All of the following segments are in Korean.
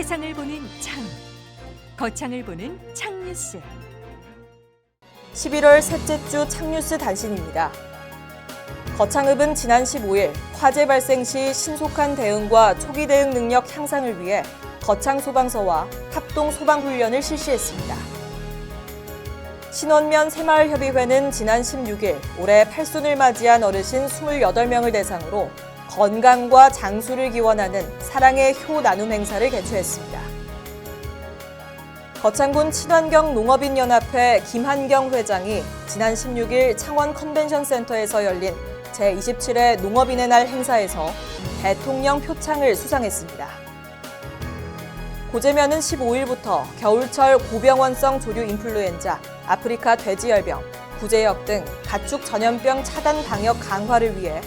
세상을 보는 창, 거창을 보는 창뉴스. 11월 셋째 주 창뉴스 단신입니다. 거창읍은 지난 15일 화재 발생 시 신속한 대응과 초기 대응 능력 향상을 위해 거창 소방서와 합동 소방 훈련을 실시했습니다. 신원면 새마을협의회는 지난 16일 올해 팔순을 맞이한 어르신 28명을 대상으로 건강과 장수를 기원하는 사랑의 효 나눔 행사를 개최했습니다. 거창군 친환경 농업인 연합회 김한경 회장이 지난 16일 창원 컨벤션 센터에서 열린 제27회 농업인의 날 행사에서 대통령 표창을 수상했습니다. 고재면은 15일부터 겨울철 고병원성 조류 인플루엔자, 아프리카 돼지열병, 구제역 등 가축 전염병 차단 방역 강화를 위해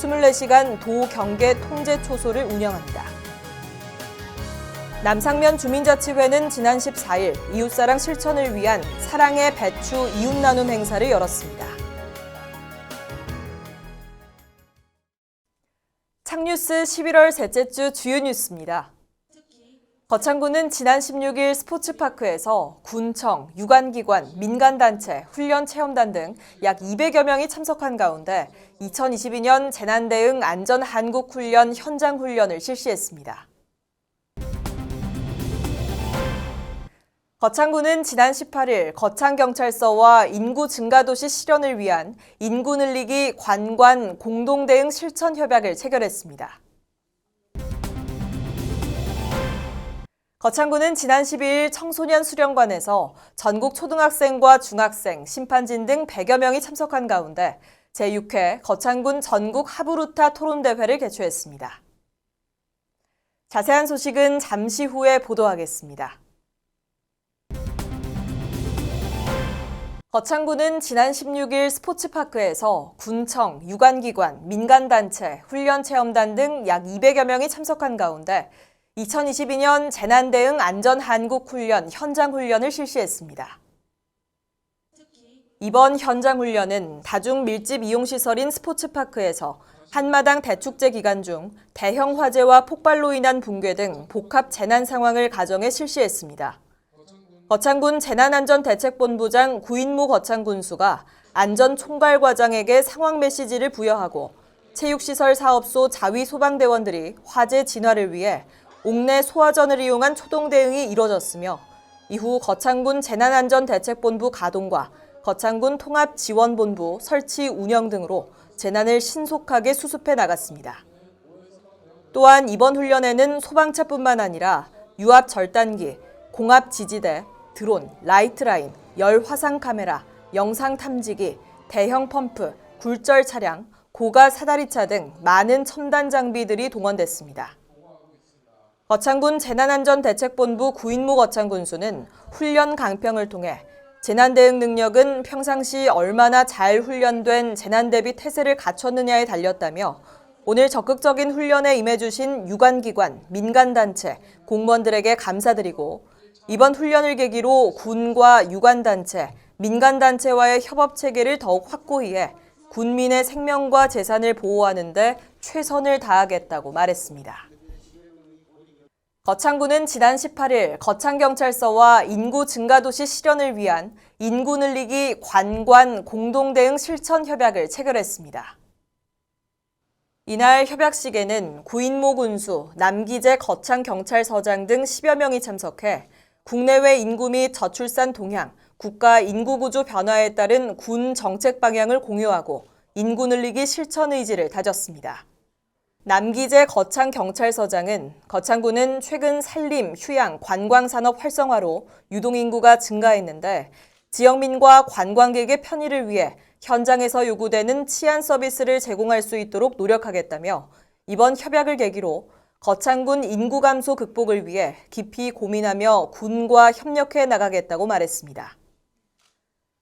24시간 도 경계 통제 초소를 운영합니다. 남상면 주민자치회는 지난 14일 이웃사랑 실천을 위한 사랑의 배추 이웃 나눔 행사를 열었습니다. 창뉴스 11월 셋째 주 주요 뉴스입니다. 거창군은 지난 16일 스포츠파크에서 군청, 유관기관, 민간단체, 훈련체험단 등 약 200여 명이 참석한 가운데 2022년 재난대응 안전한국훈련 현장훈련을 실시했습니다. 거창군은 지난 18일 거창경찰서와 인구 증가도시 실현을 위한 인구 늘리기 관관 공동대응 실천 협약을 체결했습니다. 거창군은 지난 12일 청소년 수련관에서 전국 초등학생과 중학생, 심판진 등 100여 명이 참석한 가운데 제6회 거창군 전국 하부루타 토론대회를 개최했습니다. 자세한 소식은 잠시 후에 보도하겠습니다. 거창군은 지난 16일 스포츠파크에서 군청, 유관기관, 민간단체, 훈련체험단 등 약 200여 명이 참석한 가운데 2022년 재난대응 안전한국훈련 현장훈련을 실시했습니다. 이번 현장훈련은 다중 밀집 이용시설인 스포츠파크에서 한마당 대축제 기간 중 대형 화재와 폭발로 인한 붕괴 등 복합 재난 상황을 가정해 실시했습니다. 거창군 재난안전대책본부장 구인모 거창군수가 안전총괄과장에게 상황 메시지를 부여하고 체육시설 사업소 자위 소방대원들이 화재 진화를 위해 옥내 소화전을 이용한 초동 대응이 이뤄졌으며 이후 거창군 재난안전대책본부 가동과 거창군 통합지원본부 설치 운영 등으로 재난을 신속하게 수습해 나갔습니다. 또한 이번 훈련에는 소방차뿐만 아니라 유압 절단기, 공압 지지대, 드론, 라이트라인, 열 화상 카메라, 영상 탐지기, 대형 펌프, 굴절 차량, 고가 사다리차 등 많은 첨단 장비들이 동원됐습니다. 거창군 재난안전대책본부 구인무 거창군수는 훈련 강평을 통해 재난 대응 능력은 평상시 얼마나 잘 훈련된 재난 대비 태세를 갖췄느냐에 달렸다며 오늘 적극적인 훈련에 임해주신 유관기관, 민간단체, 공무원들에게 감사드리고 이번 훈련을 계기로 군과 유관단체, 민간단체와의 협업 체계를 더욱 확고히 해 군민의 생명과 재산을 보호하는 데 최선을 다하겠다고 말했습니다. 거창군은 지난 18일 거창경찰서와 인구 증가도시 실현을 위한 인구 늘리기 관관 공동대응 실천 협약을 체결했습니다. 이날 협약식에는 구인모 군수, 남기재 거창경찰서장 등 10여 명이 참석해 국내외 인구 및 저출산 동향, 국가 인구구조 변화에 따른 군 정책 방향을 공유하고 인구 늘리기 실천 의지를 다졌습니다. 남기재 거창 경찰서장은 거창군은 최근 산림, 휴양, 관광산업 활성화로 유동인구가 증가했는데 지역민과 관광객의 편의를 위해 현장에서 요구되는 치안 서비스를 제공할 수 있도록 노력하겠다며 이번 협약을 계기로 거창군 인구 감소 극복을 위해 깊이 고민하며 군과 협력해 나가겠다고 말했습니다.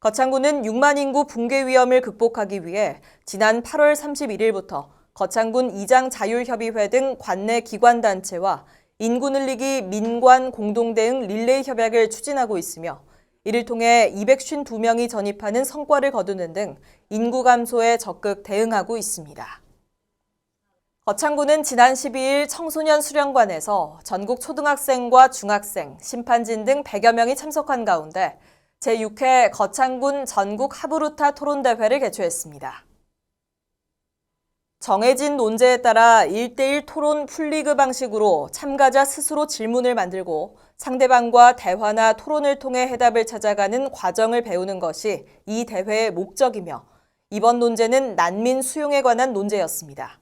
거창군은 6만 인구 붕괴 위험을 극복하기 위해 지난 8월 31일부터 거창군 이장 자율협의회 등 관내 기관단체와 인구 늘리기 민관 공동대응 릴레이 협약을 추진하고 있으며 이를 통해 252명이 전입하는 성과를 거두는 등 인구 감소에 적극 대응하고 있습니다. 거창구는 지난 12일 청소년 수련관에서 전국 초등학생과 중학생, 심판진 등 100여 명이 참석한 가운데 제6회 거창군 전국 하부루타 토론대회를 개최했습니다. 정해진 논제에 따라 1대1 토론 풀리그 방식으로 참가자 스스로 질문을 만들고 상대방과 대화나 토론을 통해 해답을 찾아가는 과정을 배우는 것이 이 대회의 목적이며 이번 논제는 난민 수용에 관한 논제였습니다.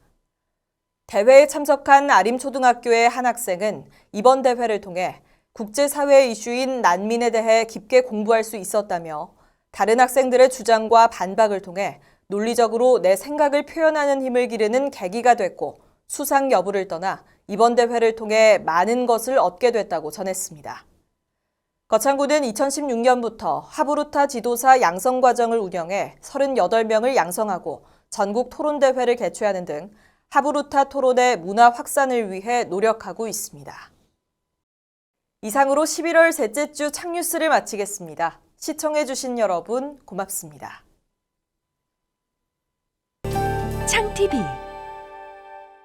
대회에 참석한 아림초등학교의 한 학생은 이번 대회를 통해 국제사회 이슈인 난민에 대해 깊게 공부할 수 있었다며 다른 학생들의 주장과 반박을 통해 논리적으로 내 생각을 표현하는 힘을 기르는 계기가 됐고 수상 여부를 떠나 이번 대회를 통해 많은 것을 얻게 됐다고 전했습니다. 거창구는 2016년부터 하부루타 지도사 양성 과정을 운영해 38명을 양성하고 전국 토론대회를 개최하는 등 하부루타 토론의 문화 확산을 위해 노력하고 있습니다. 이상으로 11월 셋째 주 창뉴스를 마치겠습니다. 시청해주신 여러분 고맙습니다. 창 TV